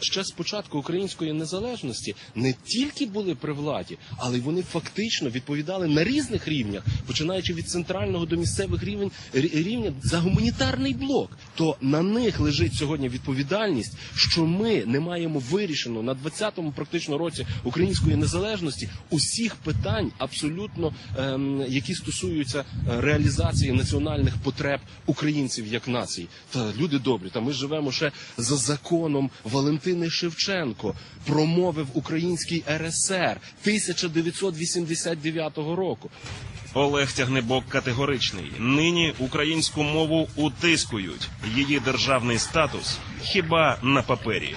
Ще з початку української незалежності не тільки були при владі, але й вони фактично відповідали на різних рівнях, починаючи від центрального до місцевих рівень рівня за гуманітарний блок. То на них лежить сьогодні відповідальність, що ми не маємо вирішено на 20-му практично році української незалежності усіх питань, абсолютно ем, які стосуються е, реалізації національних потреб українців як націй. Та люди добрі, та ми живемо ще за законом Валентини Шевченко. Промовив український РСР 1989 року. Олег Тягнебок категоричний. Нині українську мову утискують. Її державний статус хіба на папері.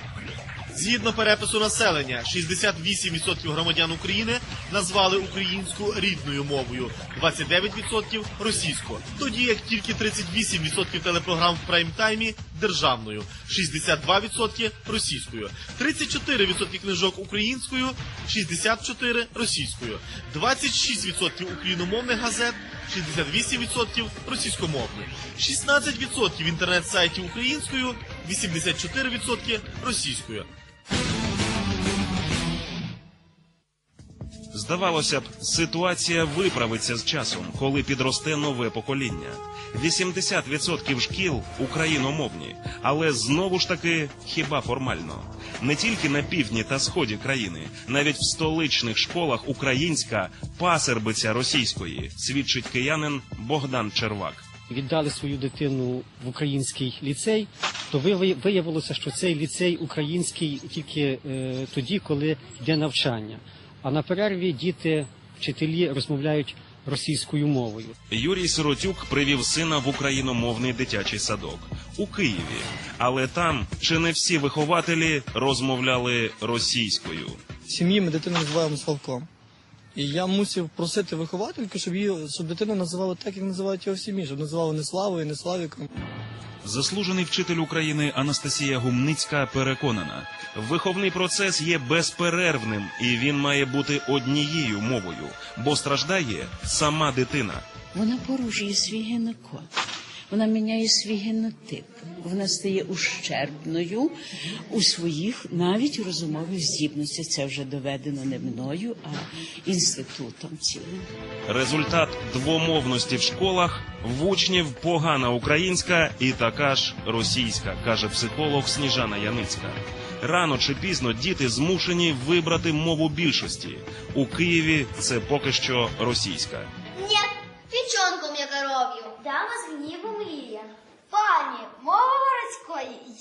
Згідно перепису населення, 68% громадян України назвали українську рідною мовою, 29% російську. Тоді як тільки 38% телепрограм в прайм-таймі державною, 62% російською, 34% книжок українською, 64% російською, 26% україномовних газет, 68% російськомовних, 16% інтернет-сайтів українською, 84% російською. Здавалося б, ситуація виправиться з часом, коли підросте нове покоління. 80% шкіл україномовні, але знову ж таки хіба формально. Не тільки на півдні та сході країни, навіть в столичних школах українська пасербиця російської, свідчить киянин Богдан Червак. віддали свою дитину в український ліцей, то вияви- виявилося, що цей ліцей український тільки е, тоді, коли йде навчання. А на перерві діти, вчителі розмовляють російською мовою. Юрій Сиротюк привів сина в україномовний дитячий садок у Києві, але там чи не всі вихователі розмовляли російською. В сім'ї ми дитину називаємо Славком. І я мусив просити виховательку, щоб її щоб дитину називали так, як називають його в сім'ї, щоб називали не Славою, не Славіком. Заслужений вчитель України Анастасія Гумницька переконана, виховний процес є безперервним і він має бути однією мовою, бо страждає сама дитина. Вона порушує свій генокод. Вона міняє свій генотип. Вона стає ущербною у своїх навіть розумових здібностях. Це вже доведено не мною, а інститутом цілим. Результат двомовності в школах в учнів погана українська і така ж російська, каже психолог Сніжана Яницька. Рано чи пізно діти змушені вибрати мову більшості. У Києві це поки що російська. Нет, печенком я коров'ю. Дама з гніву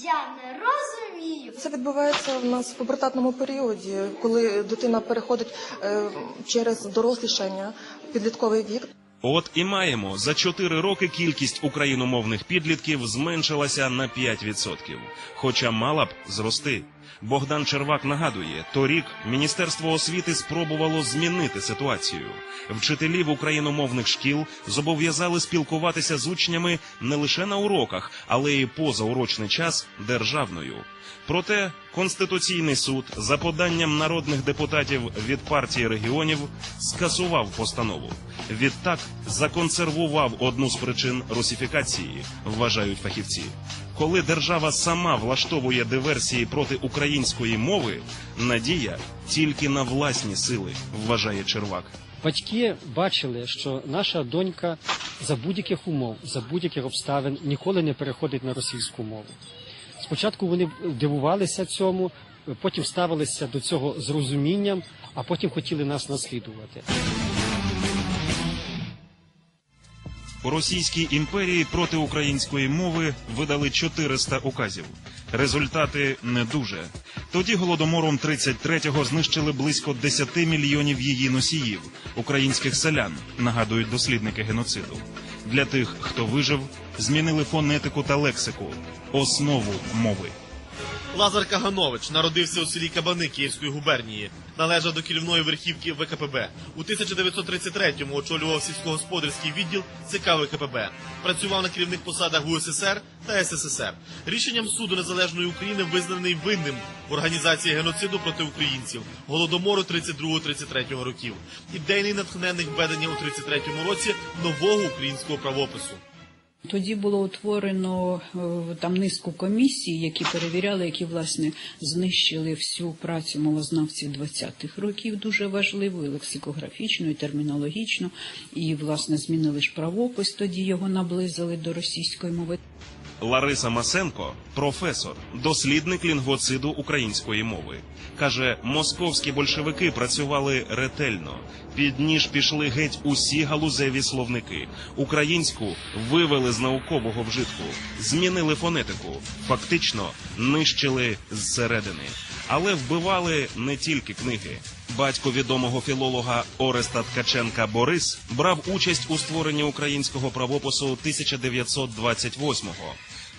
я не розумію. Це відбувається в нас в пубертатному періоді, коли дитина переходить е, через дорослішання, підлітковий вік. От і маємо за 4 роки кількість україномовних підлітків зменшилася на 5%, хоча мала б зрости. Богдан Червак нагадує, торік Міністерство освіти спробувало змінити ситуацію. Вчителів україномовних шкіл зобов'язали спілкуватися з учнями не лише на уроках, але й поза урочний час державною. Проте Конституційний суд за поданням народних депутатів від партії регіонів скасував постанову. Відтак законсервував одну з причин русифікації, вважають фахівці. Коли держава сама влаштовує диверсії проти української мови, надія тільки на власні сили, вважає Червак. Батьки бачили, що наша донька за будь-яких умов, за будь-яких обставин ніколи не переходить на російську мову. Спочатку вони дивувалися цьому, потім ставилися до цього з розумінням, а потім хотіли нас наслідувати. Російській імперії проти української мови видали 400 указів. Результати не дуже. Тоді голодомором 33-го знищили близько 10 мільйонів її носіїв, українських селян, нагадують дослідники геноциду. Для тих, хто вижив, змінили фонетику та лексику, основу мови. Лазар Каганович народився у селі Кабани Київської губернії. Належав до керівної верхівки ВКПБ. У 1933-му очолював сільськогосподарський відділ ЦК ВКПБ. Працював на керівних посадах УССР та СССР. Рішенням суду незалежної України визнаний винним в організації геноциду проти українців голодомору 32-33 років. Ідейний натхненник введення у 33-му році нового українського правопису. Тоді було утворено е, там низку комісій, які перевіряли, які власне знищили всю працю мовознавців 20-х років, дуже важливу, і лексикографічну, і термінологічну, і власне змінили ж правопис. Тоді його наблизили до російської мови. Лариса Масенко професор, дослідник лінгвоциду української мови. Каже, московські большевики працювали ретельно. Під ніж пішли геть усі галузеві словники. Українську вивели з наукового вжитку, змінили фонетику, фактично нищили зсередини. Але вбивали не тільки книги. Батько відомого філолога Ореста Ткаченка Борис брав участь у створенні українського правопису 1928-го.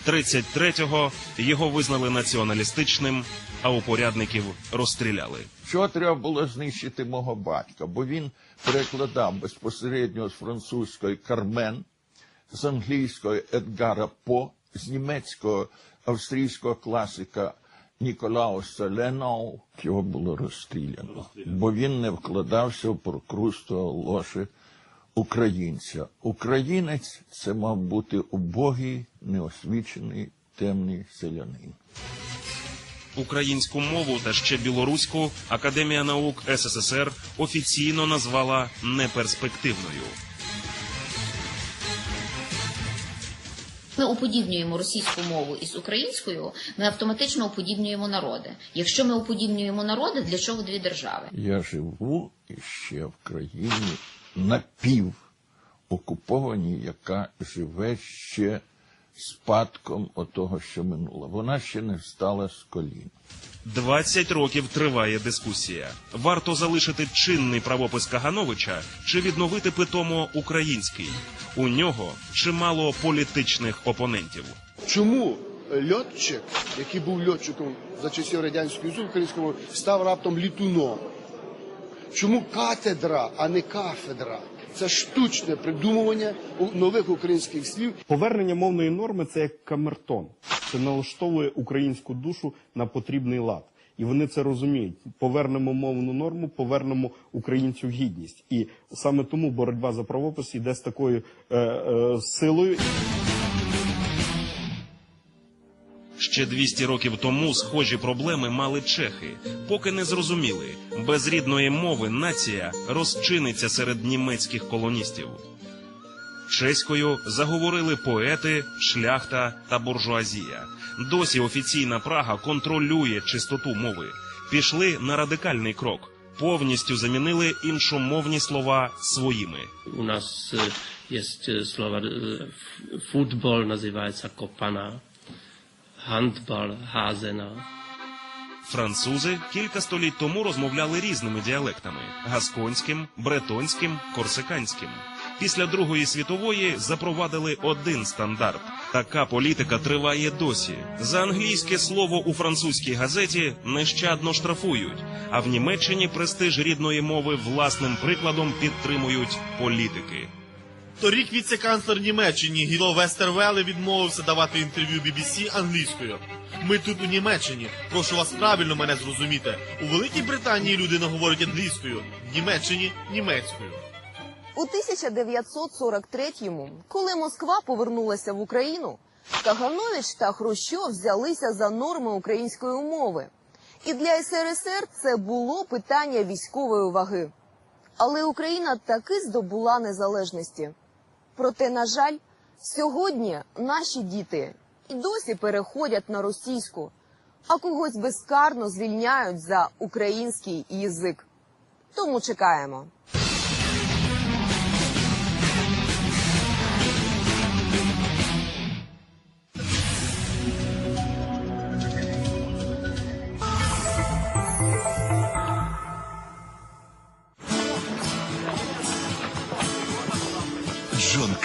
33-го його визнали націоналістичним, а упорядників розстріляли. Чого треба було знищити мого батька? Бо він перекладав безпосередньо з французької Кармен, з англійської Едгара По, з німецького австрійського класика Ніколауса Ленау. Його було розстріляно, бо він не вкладався в прокрусту лоші українця. Українець це мав бути убогий, неосвічений, темний селянин. Українську мову та ще білоруську Академія наук СССР офіційно назвала неперспективною. Ми уподібнюємо російську мову із українською, ми автоматично уподібнюємо народи. Якщо ми уподібнюємо народи, для чого дві держави? Я живу ще в країні напів окупованій, яка живе ще спадком отого, що минуло. Вона ще не встала з колін. 20 років триває дискусія. Варто залишити чинний правопис Кагановича чи відновити питомо український. У нього чимало політичних опонентів. Чому льотчик, який був льотчиком за часів радянської Союзу українського, став раптом літуном? Чому катедра, а не кафедра? Це штучне придумування нових українських слів. Повернення мовної норми це як камертон. Це налаштовує українську душу на потрібний лад. І вони це розуміють. Повернемо мовну норму, повернемо українцю гідність. І саме тому боротьба за правопис йде з такою е, е, силою. Ще 200 років тому схожі проблеми мали чехи, поки не зрозуміли, без рідної мови нація розчиниться серед німецьких колоністів. Чеською заговорили поети, шляхта та буржуазія. Досі офіційна Прага контролює чистоту мови. Пішли на радикальний крок. Повністю замінили іншомовні слова своїми. Nas e, jest e, słowa e, f- futbol називається kopana, hazena. Французи кілька століть тому розмовляли різними діалектами: гасконським, бретонським, корсиканським. Після Другої світової запровадили один стандарт. Така політика триває досі. За англійське слово у французькій газеті нещадно штрафують, а в Німеччині престиж рідної мови власним прикладом підтримують політики. Торік віце-канцлер Німеччини Гіло Вестервеле відмовився давати інтерв'ю BBC англійською. Ми тут у Німеччині. Прошу вас правильно мене зрозуміти. У Великій Британії люди не говорять англійською, в Німеччині німецькою. У 1943-му, коли Москва повернулася в Україну, Каганович та Хрущов взялися за норми української мови. І для СРСР це було питання військової ваги. Але Україна таки здобула незалежності. Проте, на жаль, сьогодні наші діти і досі переходять на російську, а когось безкарно звільняють за український язик. Тому чекаємо.